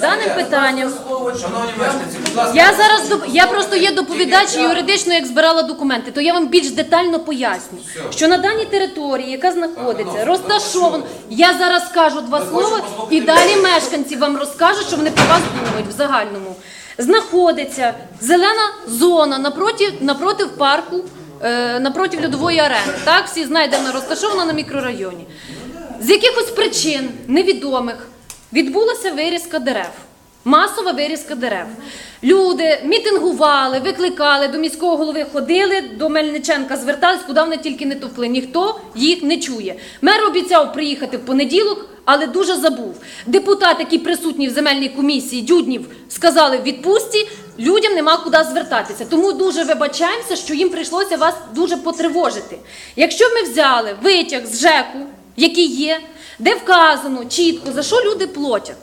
даним питанням. Шановні мешканці, будь ласка. Я зараз доп- я просто є доповідач юридично, як збирала документи, то я вам більш детально поясню, що на даній території, яка знаходиться, розташовано. Я зараз скажу два слова, і далі мешканці вам розкажуть, що вони про вас думають в загальному. Знаходиться зелена зона напроти, напроти парку, е, напроти льодової арени. Так, всі знають, де вона розташована на мікрорайоні. З якихось причин невідомих відбулася вирізка дерев. Масова вирізка дерев. Люди мітингували, викликали до міського голови, ходили до Мельниченка, звертались, куди вони тільки не товкли. Ніхто їх не чує. Мер обіцяв приїхати в понеділок, але дуже забув. Депутат, який присутній в земельній комісії, Дюднів, сказали в відпустці. Людям нема куди звертатися. Тому дуже вибачаємося, що їм прийшлося вас дуже потривожити. Якщо ми взяли витяг з ЖЕКу, який є, де вказано чітко, за що люди платять,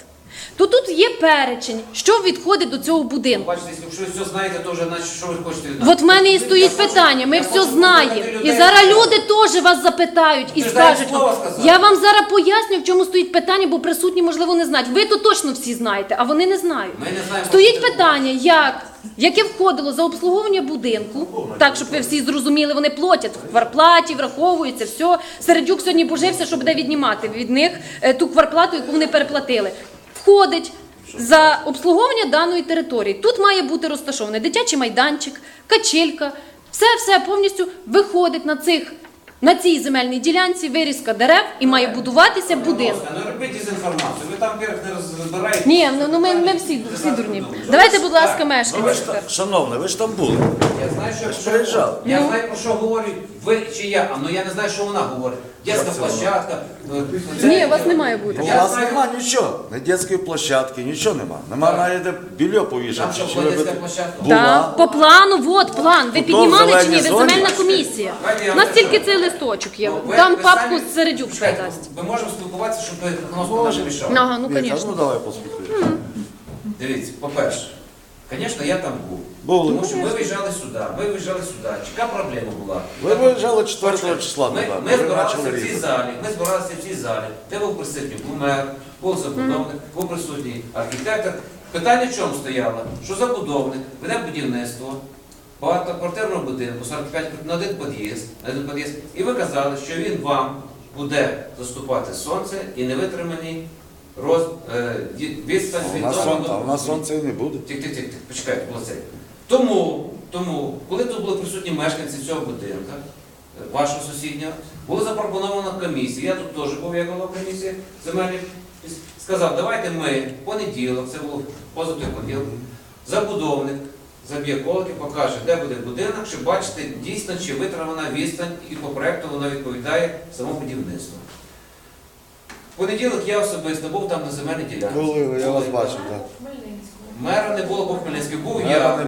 то тут є перечень, що відходить до цього будинку. Бачите, якщо ви все знаєте, то вже значить, що ви хочете від нас? От в мене і стоїть питання. Ми все знаємо. І зараз люди теж вас запитають і Ти ж дай скажуть. слово сказати. Я вам зараз поясню, в чому стоїть питання, бо присутні, можливо, не знають. Ви то точно всі знаєте, а вони не знають. Ми не знаємо, Стоїть питання, як. Яке входило за обслуговування будинку, так щоб ви всі зрозуміли, вони платять в кварплаті, враховується все. Середюк сьогодні божився, що буде віднімати від них е, ту кварплату, яку вони переплатили. Входить за обслуговування даної території. Тут має бути розташований дитячий майданчик, качелька, все, все повністю виходить на цих. На цій земельній ділянці вирізка дерев і має будуватися будинок. Не робіть дезінформацію. Ви там перед не розбираєте. Ні, ну, ну ми, ми всі, всі дурні. Давайте, будь ласка, Ну, ви мешканці. ж тепер. шановний, ви ж там були. Я знаю, що ж приїжджали. Я Ну. знаю, про що говорить ви чи я, а ну я не знаю, що вона говорить. Дітська площадка. е, Ні, у вас не має бути. У Я вас знаю- нема нічого. Ні дитячої площадки, нічого нема. Нема Так. навіть де більо Там повішати. що, Чи була ви дитяча площадка? Була. Так, по плану, от план. Ви піднімали чи ні? Ви земельна комісія. У нас тільки скажу. Листочок є. Ну, ви- Там ви папку самі- з Середюк Чекайте, дасть. Ми можемо спілкуватися, щоб воно наше рішало. Ага, ну Ні, та звісно. Ну давай поспілкуємося. Дивіться, по-перше, звісно, я там був. Були. Тому що ми виїжджали сюди, ми виїжджали сюди. Яка проблема була? Ви виїжджали 4 числа Ми, туди. ми Ви збиралися в цій залі, ми збиралися в цій залі. Де був присутній? Був мер, був забудовник, був присутній архітектор. Питання в чому стояло? Що забудовник веде будівництво багатоквартирного будинку, 45 на один під'їзд, на один під'їзд, і ви казали, що він вам буде заступати сонце і невитриманий роз, е, відстань У від нас дому до- а у нас сонця і не буде. Тих, тих, тих, тих, почекайте, було це. Тому, тому, коли тут були присутні мешканці цього будинку, е, вашого сусіднього, була запропонована комісія, я тут теж був як голова комісії земельних, сказав, давайте ми в понеділок, це було позитив понеділок, забудовник заб'є колики, покаже, де буде будинок, щоб бачити дійсно, чи витримана відстань і по проєкту вона відповідає самому будівництву. В понеділок я особисто був там на земельній ділянці. Були, я вас бачив, так. Мера не було, по Хмельницькій, був я. не